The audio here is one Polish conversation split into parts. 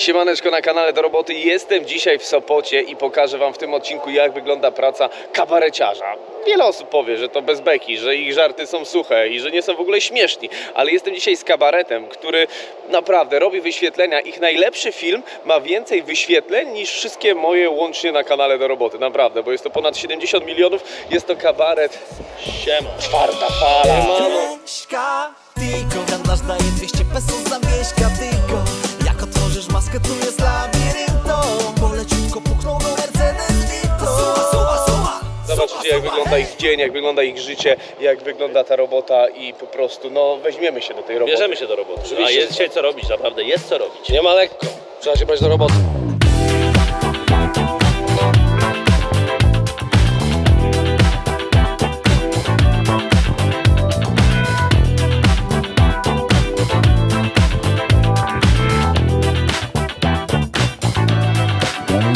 Siemaneczko na kanale do roboty. Jestem dzisiaj w Sopocie i pokażę Wam w tym odcinku, jak wygląda praca kabareciarza. Wiele osób powie, że to bez beki, że ich żarty są suche i że nie są w ogóle śmieszni, ale jestem dzisiaj z kabaretem, który naprawdę robi wyświetlenia. Ich najlepszy film ma więcej wyświetleń niż wszystkie moje łącznie na kanale do roboty. Naprawdę, bo jest to ponad 70 milionów. Jest to kabaret Siema. Czwarta Fala. Mieszka Tylko handlarz daje 200 pesos za mieszka Tylko jak maskę tu jest labiryntą Poleciutko puknął do Mercedes Vito Suwa, suwa, suwa Zobaczycie jak wygląda ich dzień, jak wygląda ich życie, jak wygląda ta robota i po prostu no weźmiemy się do tej roboty. Bierzemy się do roboty. Oczywiście. A jest dzisiaj co robić, naprawdę jest co robić. Nie ma lekko. Trzeba się brać do roboty.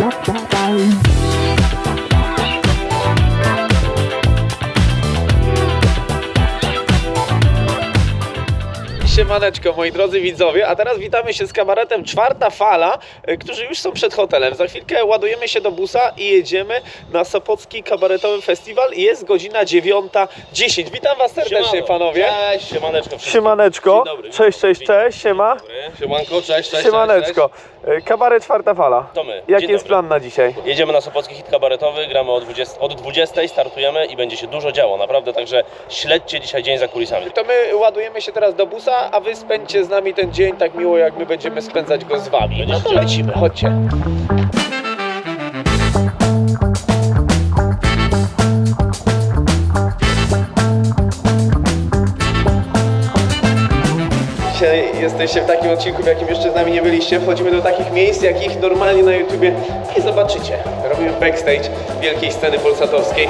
What? Siemaneczko moi drodzy widzowie, a teraz witamy się z kabaretem Czwarta Fala, y, którzy już są przed hotelem. Za chwilkę ładujemy się do busa i jedziemy na Sopocki Kabaretowy Festiwal. Jest godzina 9.10. Witam Was serdecznie Siemano. panowie. Cześć, siemaneczko wszystkim. Siemaneczko. Dzień dobry. Cześć, cześć, cześć, siema. Siemanko, cześć, cześć. Siemaneczko. Y, Kabaret Czwarta Fala. To my. Jaki Dzień jest dobry. plan na dzisiaj? Jedziemy na Sopocki Hit Kabaretowy, gramy od 20, od 20 startujemy i będzie się dużo działo, naprawdę, także śledźcie dzisiaj dzień za kulisami. To my ładujemy się teraz do busa, a wy spędźcie z nami ten dzień tak miło, jak my będziemy spędzać go z wami. No to lecimy, chodźcie. Jesteście w takim odcinku, w jakim jeszcze z nami nie byliście. Wchodzimy do takich miejsc, jakich normalnie na YouTubie nie zobaczycie. Robimy backstage wielkiej sceny polsatowskiej.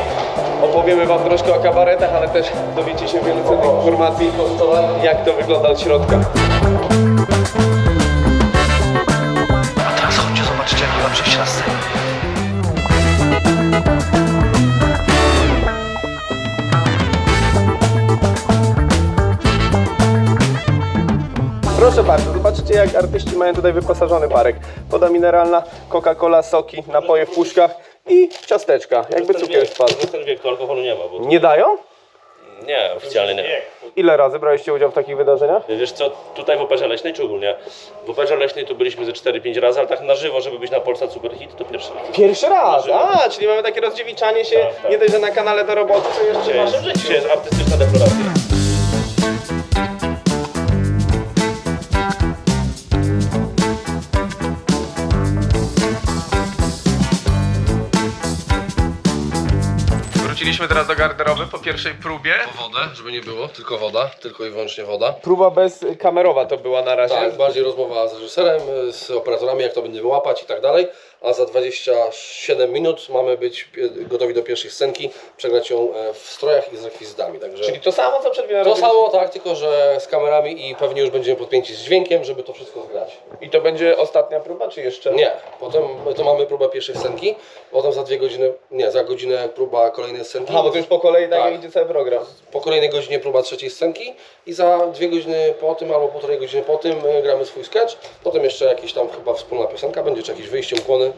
Opowiemy Wam troszkę o kabaretach, ale też dowiecie się wiele cennych informacji, jak to wygląda od środka. A teraz chodźcie zobaczycie jak była przejść na scenę Proszę bardzo, zobaczycie jak artyści mają tutaj wyposażony parek. Woda mineralna, Coca-Cola, soki, napoje w puszkach i ciasteczka, jakby cukier spadł. Ten wiek to alkoholu nie ma, bo Nie dają? nie, oficjalnie nie. Ile razy braliście udział w takich wydarzeniach? Wiesz co, tutaj w Operze Leśnej czy ogólnie? W Operze Leśnej tu byliśmy ze 4-5 razy, ale tak na żywo, żeby być na Polsat Super Hit, to pierwszy raz. Pierwszy raz! A, czyli mamy takie rozdziewiczanie się, Tak, tak. nie dość, że na kanale do roboty, to jeszcze w Dzisiaj naszym jest, życiu. dzisiaj jest artystyczna defloracja. Wróciliśmy teraz do garderoby po pierwszej próbie. Po wodę, żeby nie było, tylko woda, tylko i wyłącznie woda. Próba bez kamerowa to była na razie. Tak, bardziej rozmowa z reżyserem, y, z operatorami, jak to będziemy łapać i tak dalej. A za 27 minut mamy być gotowi do pierwszej scenki, przegrać ją e, w strojach i z rekwizytami. Także Czyli to samo co przed to robiliśmy. samo, tak, tylko że z kamerami i pewnie już będziemy podpięci z dźwiękiem, żeby to wszystko zgrać. I to będzie ostatnia próba, czy jeszcze? Nie, potem to mamy próbę pierwszej scenki, potem za dwie godziny, nie, za godzinę próba kolejnej scenki. A, bo to już po kolei tak, Tak. jak idzie cały program. Po kolejnej godzinie próba trzeciej scenki i za dwie godziny po tym albo półtorej godziny po tym e, gramy swój sketch. Potem jeszcze jakieś tam chyba wspólna piosenka będzie, czy jakieś wyjście, ukłony.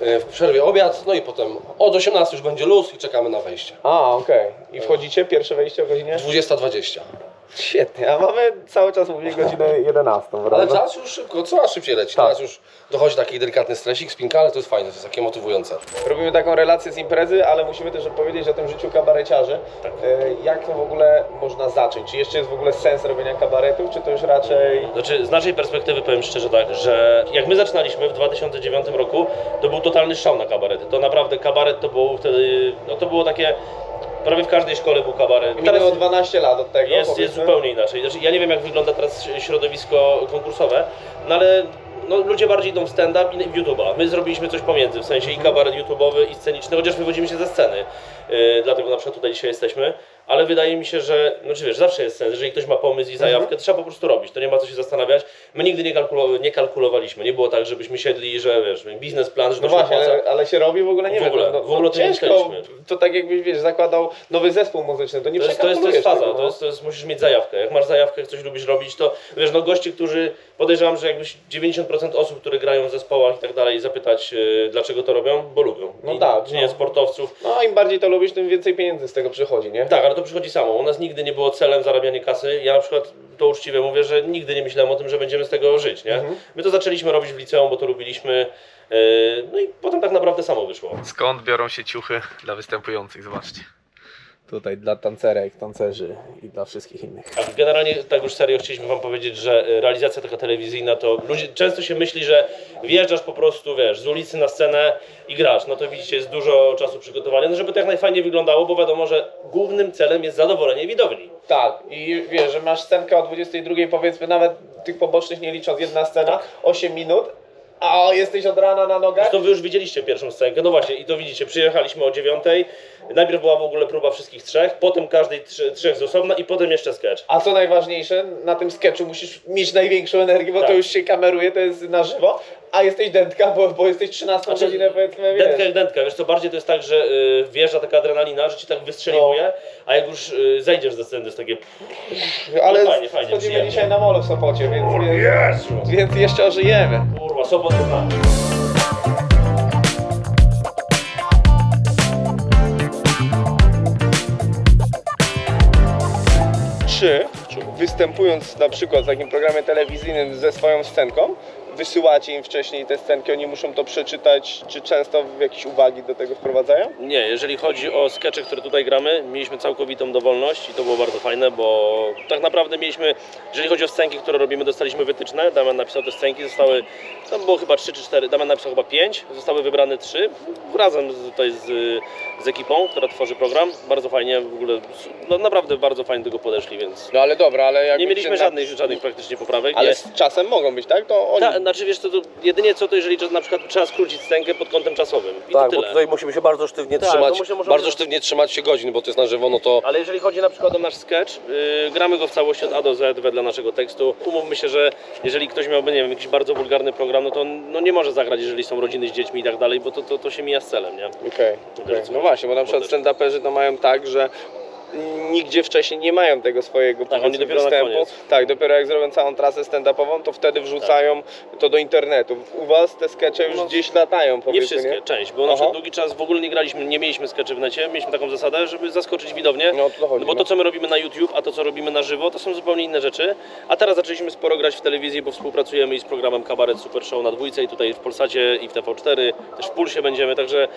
E, W przerwie obiad, no i potem od 18 już będzie luz i czekamy na wejście. A, okej. I wchodzicie, pierwsze wejście o godzinie? 20.20. Świetnie, a mamy cały czas mówię godzinę 11, Ale prawda? czas już szybko, coraz szybciej leci. Tak. Teraz już dochodzi taki delikatny stresik, spinka, ale to jest fajne, to jest takie motywujące. Robimy taką relację z imprezy, ale musimy też opowiedzieć o tym życiu kabareciarzy. Tak. E, Jak to w ogóle można zacząć? Czy jeszcze jest w ogóle sens robienia kabaretów, czy to już raczej... Znaczy, z naszej perspektywy powiem szczerze tak, że jak my zaczynaliśmy w 2009 roku, to był totalny szał na kabarety. To naprawdę kabaret to było wtedy, no to było takie, prawie w każdej szkole był kabaret. Minęło 12 lat od tego, jest, jest powiedzmy. zupełnie inaczej. Znaczy, ja nie wiem jak wygląda teraz środowisko konkursowe, no ale no, ludzie bardziej idą w stand-up i w YouTube'a. My zrobiliśmy coś pomiędzy, w sensie i kabaret YouTube'owy i sceniczny, chociaż wywodzimy się ze sceny. Yy, dlatego na przykład tutaj dzisiaj jesteśmy. Ale wydaje mi się, że, no czy wiesz, zawsze jest sens, jeżeli ktoś ma pomysł i zajawkę, to trzeba po prostu robić, to nie ma co się zastanawiać. My nigdy nie, kalkulo- nie kalkulowaliśmy, nie było tak, żebyśmy siedli że wiesz, biznesplan, że No to się właśnie, opłaca. ale, ale się robi w ogóle nie W wiem. ogóle, no, w ogóle o tym nie ciężko, myśleliśmy. to tak jakbyś wiesz, zakładał nowy zespół muzyczny, to nie To jest, to, jest, to jest faza, to no. jest, to jest, musisz mieć zajawkę. Jak masz zajawkę, jak coś lubisz robić, to wiesz, no goście, którzy podejrzewam, że jakbyś 90% osób, które grają w zespołach i tak dalej, zapytać, yy, dlaczego to robią, bo lubią. No I, tak, czy nie no. sportowców. No im bardziej to lubisz, tym więcej pieniędzy z tego przychodzi, nie? Tak, ale to przychodzi samo. U nas nigdy nie było celem zarabianie kasy. Ja na przykład to uczciwie mówię, że nigdy nie myślałem o tym, że będziemy z tego żyć, nie? Mhm. My to zaczęliśmy robić w liceum, bo to lubiliśmy. yy, No i potem tak naprawdę samo wyszło. Skąd biorą się ciuchy dla występujących? Zobaczcie. Tutaj dla tancerek, tancerzy i dla wszystkich innych. Tak, generalnie tak już serio chcieliśmy wam powiedzieć, że y, realizacja taka telewizyjna to ludzie często się myśli, że wjeżdżasz po prostu, wiesz, z ulicy na scenę i grasz. No to widzicie, jest dużo czasu przygotowania, no żeby to jak najfajniej wyglądało, bo wiadomo, że głównym celem jest zadowolenie widowni. Tak, i wiesz, że masz scenkę o 22, powiedzmy nawet tych pobocznych nie licząc, jedna scena, 8 minut, a jesteś od rana na nogach. Zresztą wy już widzieliście pierwszą scenkę, no właśnie i to widzicie, przyjechaliśmy o dziewiątej, najpierw była w ogóle próba wszystkich trzech, potem każdej trzy, trzech z osobna i potem jeszcze sketch. A co najważniejsze, na tym sketchu musisz mieć największą energię, bo Tak. to już się kameruje, to jest na żywo, a jesteś dętka, bo, bo jesteś 13 godzinę powiedzmy, wiesz. Dętka jak dętka, wiesz co, bardziej to jest tak, że y, wjeżdża taka adrenalina, że ci tak wystrzeliwuje, a jak już y, zejdziesz ze sceny, to jest takie... Ale No fajnie, fajnie, chodzimy dzisiaj na molo w Sopocie, więc, więc, więc jeszcze ożyjemy. Kurwa, sobot jest Czy występując na przykład w takim programie telewizyjnym ze swoją scenką, wysyłacie im wcześniej te scenki, oni muszą to przeczytać, czy często jakieś uwagi do tego wprowadzają? Nie, jeżeli chodzi o skecze, które tutaj gramy, mieliśmy całkowitą dowolność i to było bardzo fajne, bo tak naprawdę mieliśmy, jeżeli chodzi o scenki, które robimy, dostaliśmy wytyczne, Damian napisał te scenki, zostały, tam było chyba 3 czy 4, Damian napisał chyba 5, zostały wybrane 3, razem tutaj z, z ekipą, która tworzy program, bardzo fajnie, w ogóle, no naprawdę bardzo fajnie do tego podeszli, więc No ale dobra, ale jak nie mieliśmy żadnych, żadnych praktycznie poprawek. Ale nie. z czasem mogą być, tak? To oni... Ta, znaczy wiesz co, to jedynie co to jeżeli na przykład trzeba skrócić scenkę pod kątem czasowym i Tak, to bo tutaj musimy się bardzo sztywnie Tak, trzymać. no muszę- bardzo sztywnie trzymać się godzin, bo to jest na żywo, no to. Ale jeżeli chodzi na przykład o nasz sketch, yy, gramy go w całości od A do Z wedle naszego tekstu. Umówmy się, że jeżeli ktoś miałby, nie wiem, jakiś bardzo wulgarny program, no to on no nie może zagrać, jeżeli są rodziny z dziećmi i tak dalej, bo to, to, to się mija z celem, nie? Okej, okej. co no właśnie, bo na przykład stand-uperzy to mają tak, że nigdzie wcześniej nie mają tego swojego Tak, oni dopiero występu. Tak, dopiero jak zrobią całą trasę stand-upową, to wtedy wrzucają to do internetu. U was te skecze już No, gdzieś latają, Nie powiedzmy, wszystkie, nie? część, bo na przykład długi czas w ogóle nie graliśmy, nie mieliśmy skeczy w necie, mieliśmy taką zasadę, żeby zaskoczyć widownię. No, to chodzi, bo no. to, co my robimy na YouTube, a to, co robimy na żywo, to są zupełnie inne rzeczy. A teraz zaczęliśmy sporo grać w telewizji, bo współpracujemy i z programem Kabaret Super Show na dwójce i tutaj w Polsacie i w TV4, też w Pulsie będziemy, także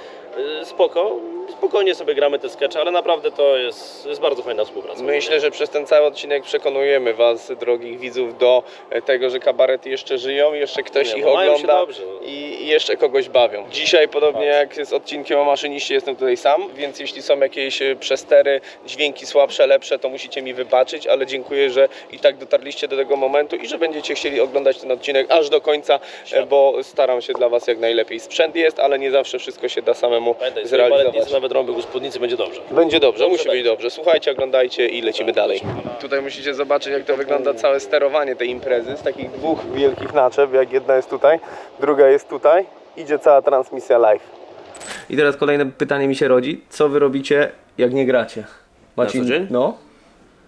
y, spoko. Spokojnie sobie gramy te skecze, ale naprawdę to jest, jest bardzo fajna współpraca. Myślę, że przez ten cały odcinek przekonujemy Was, drogich widzów, do e, tego, że kabarety jeszcze żyją, jeszcze ktoś Nie, ich no mają się ogląda dobrze. i jeszcze kogoś bawią. Dzisiaj, podobnie jak z odcinkiem o maszyniście, jestem tutaj sam, więc jeśli są jakieś e, przestery, dźwięki słabsze, lepsze, to musicie mi wybaczyć, ale dziękuję, że i tak dotarliście do tego momentu i że będziecie chcieli oglądać ten odcinek aż do końca, e, bo staram się dla Was jak najlepiej. Sprzęt jest, ale nie zawsze wszystko się da samemu Pamiętaj, zrealizować. baletnicy, nawet rąbek u spódnicy będzie dobrze. Będzie dobrze, musi być dobrze. Słuchajcie, oglądajcie i lecimy dalej. Tutaj musicie zobaczyć, jak to wygląda całe sterowanie tej imprezy z takich dwóch wielkich naczep, jak jedna jest tutaj, druga jest tutaj. Idzie cała transmisja live. I teraz kolejne pytanie mi się rodzi. Co wy robicie, jak nie gracie? co dzień? No.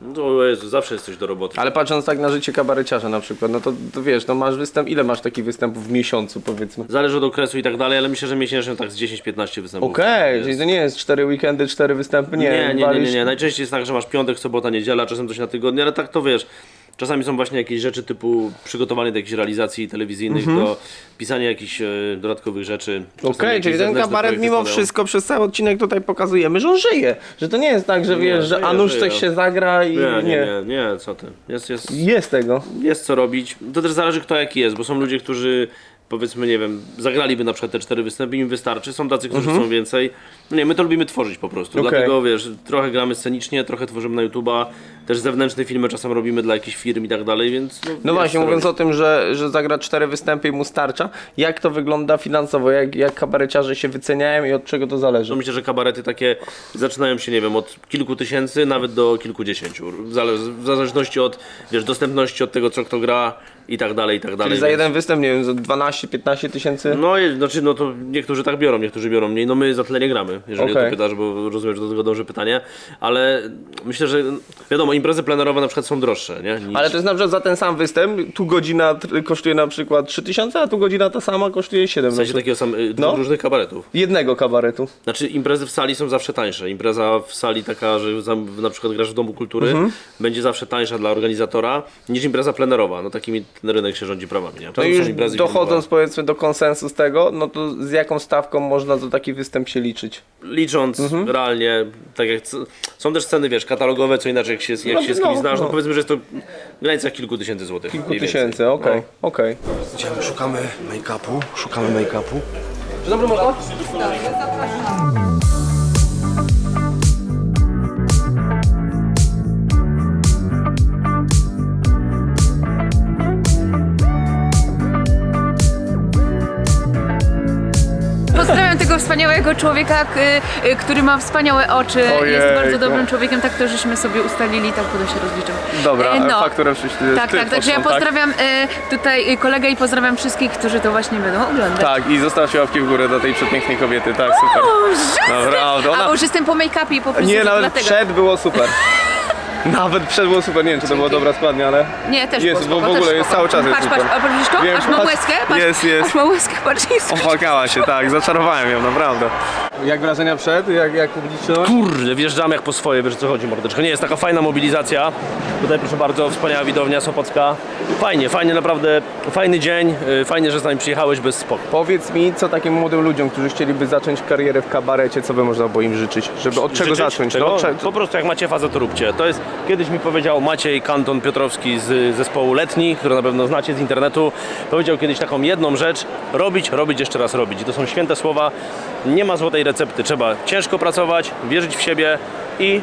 No to Jezu, zawsze jest coś do roboty. Ale patrząc tak na życie kabareciarza na przykład, no to, to wiesz, no masz występ, ile masz takich występów w miesiącu powiedzmy? Zależy od okresu i tak dalej, ale myślę, że miesięcznie tak z 10-15 występów. Okej, czyli to nie jest cztery weekendy, cztery występy, nie. Nie, nie, nie, nie, walisz- nie. Najczęściej jest tak, że masz piątek, sobota, niedziela, czasem coś na tygodnie, ale tak to wiesz. Czasami są właśnie jakieś rzeczy typu przygotowanie do jakichś realizacji telewizyjnych, do pisania jakichś e, dodatkowych rzeczy. Mhm. Okej, jakieś czyli ten kabaret mimo wszystko przez cały odcinek tutaj pokazujemy, że on żyje. Że to nie jest tak, że Nie, wiesz, że żyje, a nuż żyje. coś się zagra i Nie, nie. nie, nie, nie, co ty. Jest, jest, Jest tego. jest co robić. To też zależy kto jaki jest, bo są ludzie, którzy powiedzmy, nie wiem, zagraliby na przykład te cztery występy, im wystarczy. Są tacy, którzy Mhm. chcą więcej. No Nie, my to lubimy tworzyć po prostu. Okej. Dlatego wiesz, trochę gramy scenicznie, trochę tworzymy na YouTube'a, też zewnętrzne filmy czasem robimy dla jakichś firm i tak dalej, więc. No wiesz, właśnie, co mówiąc robić. o tym, że, że zagra cztery występy i mu starcza, jak to wygląda finansowo? Jak, jak kabareciarze się wyceniają i od czego to zależy? To myślę, że kabarety takie zaczynają się, nie wiem, od kilku tysięcy, nawet do kilkudziesięciu. W, zale- w zależności od, wiesz, dostępności od tego, co kto gra i tak dalej, i tak dalej. Czyli za więc- jeden występ, nie wiem, za 12-15 tysięcy? No, je- znaczy, no to niektórzy tak biorą, niektórzy biorą mniej. No my za tyle nie gramy, jeżeli o Okej. to pytasz, bo rozumiem, że do tego dąży pytanie. Ale myślę, że wiadomo, imprezy plenerowe na przykład są droższe, nie? Niż... Ale to jest na przykład za ten sam występ, tu godzina tr- kosztuje na przykład 3000, a tu godzina ta sama kosztuje 7. W sensie takiego sam, y, dwóch No. różnych kabaretów. Jednego kabaretu. Znaczy imprezy w sali są zawsze tańsze. Impreza w sali taka, że za- na przykład grasz w Domu Kultury, Mhm. będzie zawsze tańsza dla organizatora niż impreza plenerowa. No takimi ten rynek się rządzi prawami, nie? No i już dochodząc powiedzmy do konsensu z tego, no to z jaką stawką można za taki występ się liczyć? Licząc Mhm. realnie, tak jak są też ceny, wiesz, katalogowe, co inaczej jak się, jak No, się z kimś no, znasz, no no. powiedzmy, że jest to w granicach kilku tysięcy złotych. Kilku tysięcy, okej, No. okej. Idziemy, szukamy make-upu, szukamy make-upu. Dzień dobry, można? Tego wspaniałego człowieka, k- y, który ma wspaniałe oczy, Ojej, jest bardzo no. dobrym człowiekiem, tak to żeśmy sobie ustalili, tak potem się rozliczymy. Dobra, E, no. fakturę przyślij. Tak, ty tak, także ja pocztą, tak? pozdrawiam e, tutaj y, kolegę i pozdrawiam wszystkich, którzy to właśnie będą oglądać. Tak, i zostawcie łapki w górę do tej przepięknej kobiety, tak, super. Naprawdę, A ona... bo już jestem po make-upie i po fryzurze, Nie, nawet dlatego. przed było super. Nawet przed było super, nie wiem czy to była dobra składnia, ale... Nie, też Jest, było bo spoko, w ogóle jest spoko. cały czas jest Patrz, super. patrz, a widzisz to? Wiem, aż ma patrz. łezkę? Patrz, Jest, jest. Aż ma łezkę, patrz, jest. Opłakała się, tak, zaczarowałem ją, naprawdę. Jak wrażenia przed? Jak, jak publiczność? Kurde, wjeżdżamy jak po swoje, wiesz o co chodzi mordeczko. Nie, jest taka fajna mobilizacja. Tutaj proszę bardzo, wspaniała widownia Sopocka. Fajnie, fajnie, naprawdę, fajny dzień. y, Fajnie, że z nami przyjechałeś bez spokoju. Powiedz mi, co takim młodym ludziom, którzy chcieliby zacząć karierę w kabarecie, co by można było im życzyć? Żeby od czego Życzyć? zacząć? No, cze- Po prostu jak macie fazę, to róbcie. To jest, kiedyś mi powiedział Maciej Kanton Piotrowski z zespołu Letni, który na pewno znacie z internetu. Powiedział kiedyś taką jedną rzecz, robić, robić, jeszcze raz robić. I to są święte słowa. Nie ma złotej recepty. Trzeba ciężko pracować, wierzyć w siebie i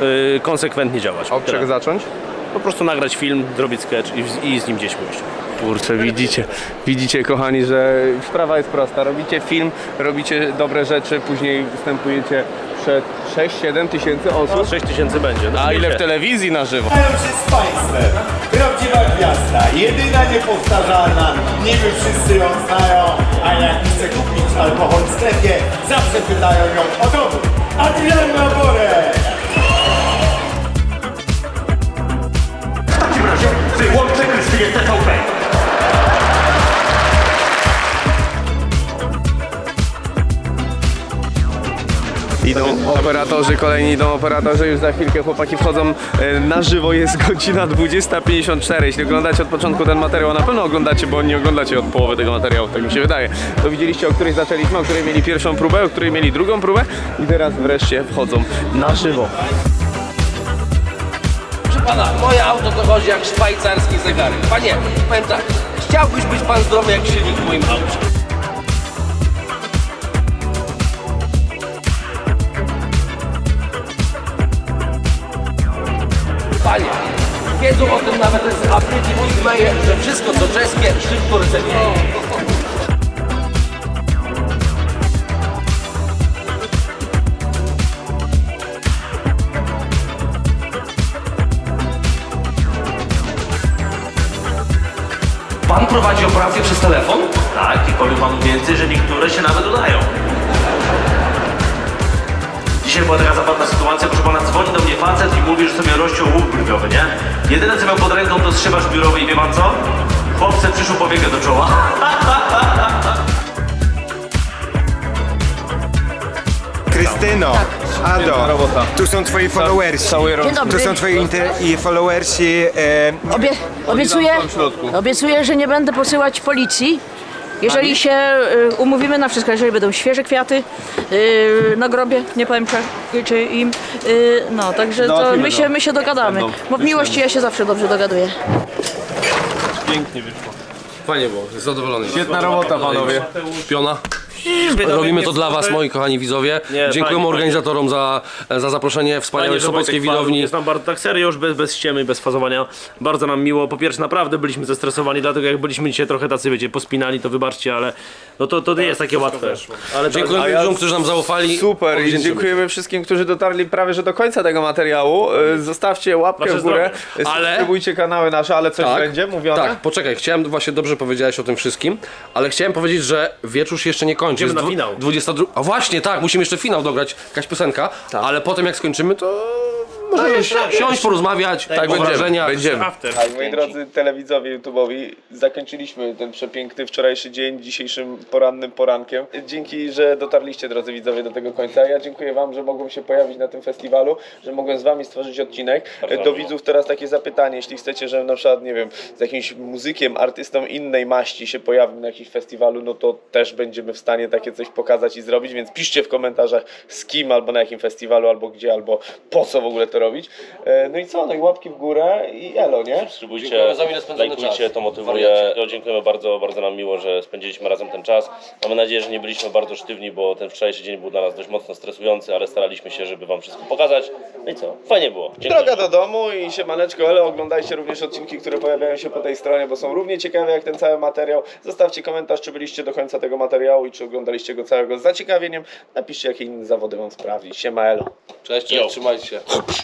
yy, konsekwentnie działać. A od Tyle. czego zacząć? Po prostu nagrać film, zrobić sketch i, i z nim gdzieś pójść. Kurczę, widzicie, widzicie kochani, że sprawa jest prosta. Robicie film, robicie dobre rzeczy, później występujecie przed 6-7 tysięcy osób. 6 tysięcy będzie. No, A ile w telewizji na żywo? Witają się z Państwem. Prawdziwa gwiazda, jedyna niepowtarzalna. Niby wszyscy ją znają, a jak chce kupić alkohol w sklepie, zawsze pytają ją o dowód. Adrianna Borek! W takim razie wyłączę Krystyję TVP. Idą operatorzy, kolejni idą operatorzy, już za chwilkę chłopaki wchodzą e, na żywo, jest godzina 20.54. Jeśli oglądacie od początku ten materiał, na pewno oglądacie, bo nie oglądacie od połowy tego materiału, tak mi się wydaje. To widzieliście, o której zaczęliśmy, o której mieli pierwszą próbę, o której mieli drugą próbę i teraz wreszcie wchodzą na żywo. Pana, moje auto to chodzi jak szwajcarski zegarek. Panie, powiem tak, chciałbyś być pan zdrowy jak silnik w moim aucie. Wiedzą o tym nawet z Afryki Pigmeje, że wszystko co czeskie szybko rdzewieje. Pan prowadzi operację przez telefon? Tak, i powiem panu więcej, że niektóre się nawet udają. Dzisiaj była taka zabawna sytuacja, proszę pana, dzwoni do mnie facet i mówi, że sobie rozciął łuk brwiowy, nie? Jedyne co miał pod ręką to strzybasz biurowy i wie pan co? Chłopce przyszło powiekę do czoła. Krystyno, Ado, tu są twoi followersi. Dzień Tu są twoi inter- i followersi. E, Obie, obiecuję, Tam w środku. obiecuję, że nie będę posyłać policji. Jeżeli się y, umówimy na wszystko, jeżeli będą świeże kwiaty y, na grobie, nie powiem czy, czy im, y, no także to Załatwimy my to. się, my się dogadamy. Będą. Bo w miłości ja się zawsze dobrze dogaduję. Pięknie wyszło. Fajnie było, zadowolony. Świetna robota, panowie. Piona. Robimy to dla Was, moi kochani widzowie. Nie, Dziękujemy fajnie, organizatorom za, za zaproszenie wspaniałej sopockiej widowni. Jest nam bardzo, tak serio już bez, bez ściemy, bez fazowania. Bardzo nam miło. Po pierwsze naprawdę byliśmy zestresowani, dlatego jak byliśmy dzisiaj trochę tacy, wiecie, pospinani, to wybaczcie, ale no to, to nie jest takie łatwe. Ale Dziękujemy A ja- ludziom, którzy nam zaufali. Super i dziękujemy wszystkim, którzy dotarli prawie że do końca tego materiału. E, Zostawcie łapkę Wasze w górę, zdrowie. Ale- subskrybujcie kanały nasze, ale coś Tak, będzie mówione? Tak, poczekaj, chciałem właśnie dobrze powiedziałeś o tym wszystkim, ale chciałem powiedzieć, że wieczór się jeszcze nie kończy. Idziemy na finał. 22. A właśnie, tak, musimy jeszcze finał dograć, jakaś piosenka, ale potem jak skończymy, to możemy siąść, porozmawiać, tak, o będziemy, wrażeniach. będziemy. after. Tak, moi drodzy telewidzowie YouTube'owi, zakończyliśmy ten przepiękny wczorajszy dzień dzisiejszym porannym porankiem. Dzięki, że dotarliście, drodzy widzowie, do tego końca. Ja dziękuję Wam, że mogłem się pojawić na tym festiwalu, że mogłem z Wami stworzyć odcinek. Do widzów teraz takie zapytanie, jeśli chcecie, żebym na przykład, nie wiem, z jakimś muzykiem, artystą innej maści się pojawił na jakimś festiwalu, no to też będziemy w stanie takie coś pokazać i zrobić, więc piszcie w komentarzach z kim, albo na jakim festiwalu, albo gdzie, albo po co w ogóle to robić. E, No i co, no i łapki w górę i elo, nie? Subskrybujcie, Dziękujemy za mile spędzony lajkujcie, czas. to motywuje. No, dziękujemy bardzo, bardzo nam miło, że spędziliśmy razem ten czas. Mamy nadzieję, że nie byliśmy bardzo sztywni, bo ten wczorajszy dzień był dla nas dość mocno stresujący, ale staraliśmy się, żeby Wam wszystko pokazać. No i co? Fajnie było. Dziękuję. Droga do domu i siemaneczko, ale oglądajcie również odcinki, które pojawiają się po tej stronie, bo są równie ciekawe jak ten cały materiał. Zostawcie komentarz, czy byliście do końca tego materiału i czy oglądaliście go całego z zaciekawieniem. Napiszcie, jakie inne zawody wam sprawi. Siema elo. Cześć, Yo. trzymajcie się.